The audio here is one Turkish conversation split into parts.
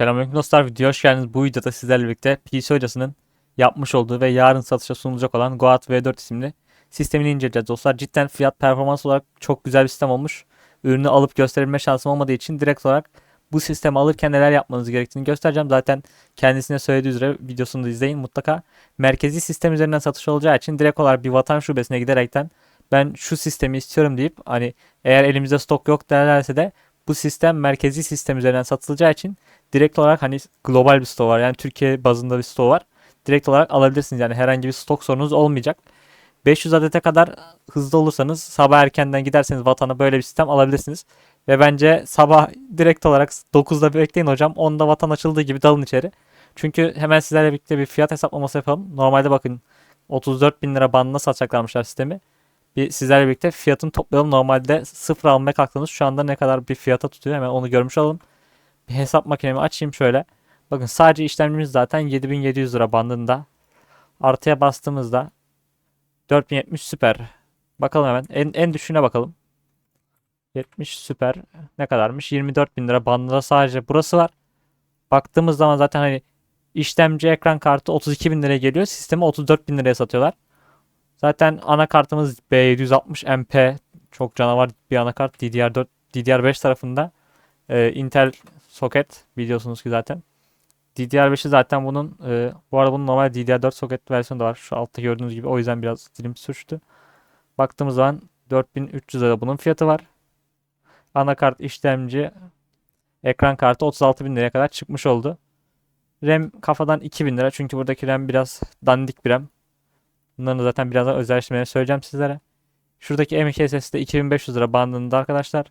Selamünaleyküm dostlar. Video hoş geldiniz. Bu videoda sizlerle birlikte PC hocasının yapmış olduğu ve yarın satışa sunulacak olan Goat V4 isimli sistemini inceleyeceğiz dostlar. Cidden fiyat performans olarak çok güzel bir sistem olmuş. Ürünü alıp gösterebilme şansım olmadığı için direkt olarak bu sistemi alırken neler yapmanız gerektiğini göstereceğim. Zaten kendisine söylediği üzere videosunu da izleyin mutlaka. Merkezi sistem üzerinden satış olacağı için direkt olarak bir vatan şubesine giderekten ben şu sistemi istiyorum deyip hani eğer elimizde stok yok derlerse de bu sistem merkezi sistem üzerinden satılacağı için direkt olarak hani global bir store var. Yani Türkiye bazında bir store var. Direkt olarak alabilirsiniz. Yani herhangi bir stok sorunuz olmayacak. 500 adete kadar hızlı olursanız sabah erkenden giderseniz vatana böyle bir sistem alabilirsiniz. Ve bence sabah direkt olarak 9'da bekleyin hocam. 10'da vatan açıldığı gibi dalın içeri. Çünkü hemen sizlerle birlikte bir fiyat hesaplaması yapalım. Normalde bakın 34 bin lira bandına satacaklarmışlar sistemi. Bir sizlerle birlikte fiyatını toplayalım. Normalde sıfır almaya kalktığınız şu anda ne kadar bir fiyata tutuyor hemen onu görmüş olalım. Bir hesap makinemi açayım şöyle. Bakın sadece işlemcimiz zaten 7700 lira bandında. Artıya bastığımızda 4070 süper. Bakalım hemen. En, en düşüğüne bakalım. 70 süper. Ne kadarmış? 24 bin lira bandında sadece burası var. Baktığımız zaman zaten hani işlemci ekran kartı 32 bin liraya geliyor. Sistemi 34 bin liraya satıyorlar. Zaten anakartımız B760MP. Çok canavar bir anakart. DDR4, DDR5 tarafında. Ee, Intel soket biliyorsunuz ki zaten. DDR5'i zaten bunun e, bu arada bunun normal DDR4 soket versiyonu da var. Şu altta gördüğünüz gibi o yüzden biraz dilim sürçtü. Baktığımız zaman 4300 lira bunun fiyatı var. Anakart işlemci ekran kartı 36.000 liraya kadar çıkmış oldu. RAM kafadan 2000 lira çünkü buradaki RAM biraz dandik bir RAM. Bunların zaten birazdan özelleştirmelerini söyleyeceğim sizlere. Şuradaki M.2 SSD 2500 lira bandında arkadaşlar.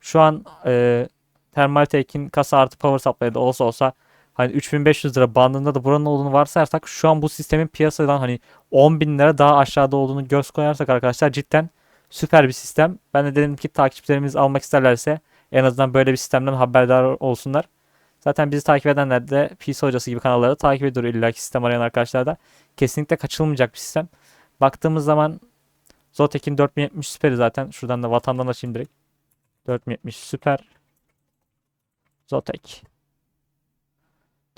Şu an e, Thermaltake'in kasa artı power supply'ı da olsa olsa hani 3500 lira bandında da buranın olduğunu varsayarsak şu an bu sistemin piyasadan hani 10.000 lira daha aşağıda olduğunu göz koyarsak arkadaşlar cidden süper bir sistem. Ben de dedim ki takipçilerimiz almak isterlerse en azından böyle bir sistemden haberdar olsunlar. Zaten bizi takip edenler de PC hocası gibi kanalları takip ediyor illa ki sistem arayan arkadaşlar da. Kesinlikle kaçılmayacak bir sistem. Baktığımız zaman Zotek'in 4070 süperi zaten. Şuradan da vatandan açayım direkt. 4070 süper. Zotek.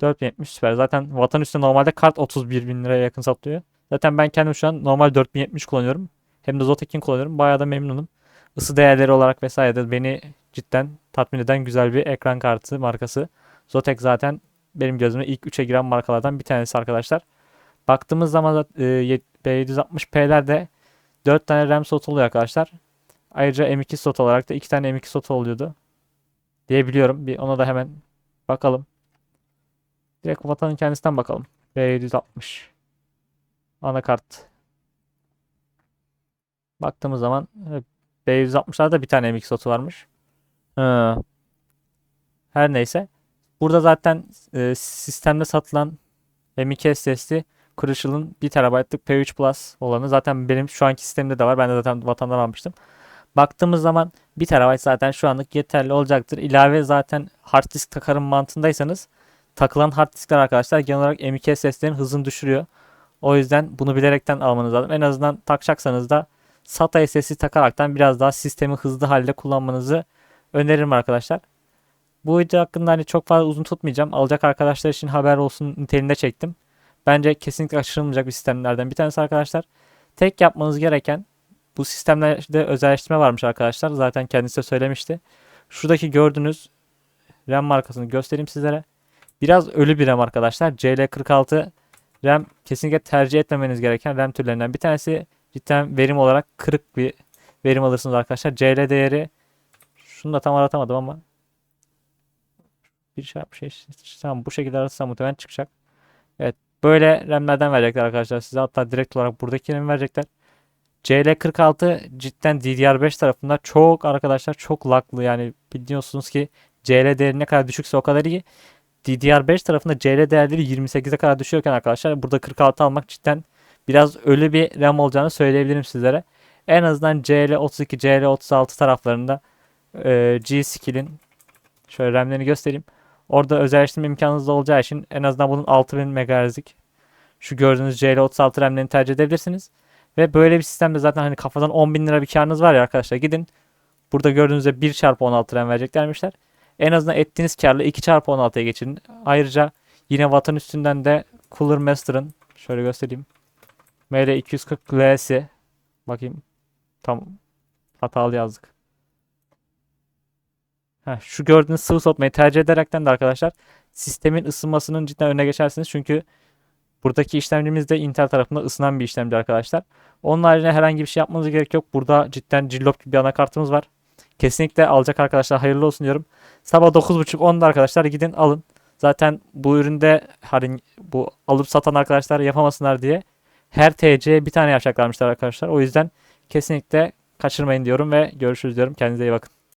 4070 süper. Zaten vatan üstünde normalde kart 31 bin liraya yakın satılıyor. Zaten ben kendim şu an normal 4070 kullanıyorum. Hem de Zotek'in kullanıyorum. Bayağı da memnunum. Isı değerleri olarak vesaire de beni cidden tatmin eden güzel bir ekran kartı markası. Zotek zaten benim gözümde ilk 3'e giren markalardan bir tanesi arkadaşlar. Baktığımız zaman e, B760P'lerde 4 tane RAM slot oluyor arkadaşlar. Ayrıca M2 slot olarak da 2 tane M2 slot oluyordu. Diyebiliyorum. Bir ona da hemen bakalım. Direkt vatanın kendisinden bakalım. B760 anakart. Baktığımız zaman evet, B160'larda bir tane MX slotu varmış. Ha. Her neyse. Burada zaten e, sistemde satılan M2 SSD Crucial'ın 1 TB'lık P3 Plus olanı zaten benim şu anki sistemimde de var. Ben de zaten vatandan almıştım. Baktığımız zaman 1 TB zaten şu anlık yeterli olacaktır. İlave zaten hard disk takarım mantığındaysanız takılan hard diskler arkadaşlar genel olarak M2 SSD'nin hızını düşürüyor. O yüzden bunu bilerekten almanız lazım. En azından takacaksanız da SATA SSD takaraktan biraz daha sistemi hızlı halde kullanmanızı öneririm arkadaşlar. Bu video hakkında hani çok fazla uzun tutmayacağım. Alacak arkadaşlar için haber olsun niteliğinde çektim. Bence kesinlikle aşırılmayacak bir sistemlerden bir tanesi arkadaşlar. Tek yapmanız gereken bu sistemlerde özelleştirme varmış arkadaşlar. Zaten kendisi de söylemişti. Şuradaki gördüğünüz RAM markasını göstereyim sizlere. Biraz ölü bir RAM arkadaşlar. CL46 RAM kesinlikle tercih etmemeniz gereken RAM türlerinden bir tanesi. Cidden verim olarak kırık bir verim alırsınız arkadaşlar. CL değeri şunu da tam aratamadım ama bir şey şey tamam bu şekilde aratsam muhtemelen çıkacak. Evet böyle RAM'lerden verecekler arkadaşlar size hatta direkt olarak buradaki RAM'i verecekler. CL46 cidden DDR5 tarafında çok arkadaşlar çok laglı yani biliyorsunuz ki CL değeri ne kadar düşükse o kadar iyi. DDR5 tarafında CL değerleri 28'e kadar düşüyorken arkadaşlar burada 46 almak cidden biraz ölü bir RAM olacağını söyleyebilirim sizlere. En azından CL32, CL36 taraflarında e, G-Skill'in şöyle RAM'lerini göstereyim. Orada özelleştirme imkanınız da olacağı için en azından bunun 6000 MHz'lik şu gördüğünüz CL36 RAM'lerini tercih edebilirsiniz. Ve böyle bir sistemde zaten hani kafadan 10 bin lira bir karınız var ya arkadaşlar gidin. Burada gördüğünüzde 1 çarpı 16 RAM vereceklermişler. En azından ettiğiniz karla 2 çarpı 16'ya geçirin. Ayrıca yine Watt'ın üstünden de Cooler Master'ın şöyle göstereyim. ML240L'si bakayım tam hatalı yazdık. Heh, şu gördüğünüz sıvı soğutmayı tercih ederekten de arkadaşlar sistemin ısınmasının cidden önüne geçersiniz. Çünkü buradaki işlemcimiz de Intel tarafında ısınan bir işlemci arkadaşlar. Onun haricinde herhangi bir şey yapmanıza gerek yok. Burada cidden cillop gibi bir anakartımız var. Kesinlikle alacak arkadaşlar hayırlı olsun diyorum. Sabah 9.30-10'da arkadaşlar gidin alın. Zaten bu üründe hani bu alıp satan arkadaşlar yapamasınlar diye her TC bir tane yapacaklarmışlar arkadaşlar. O yüzden kesinlikle kaçırmayın diyorum ve görüşürüz diyorum. Kendinize iyi bakın.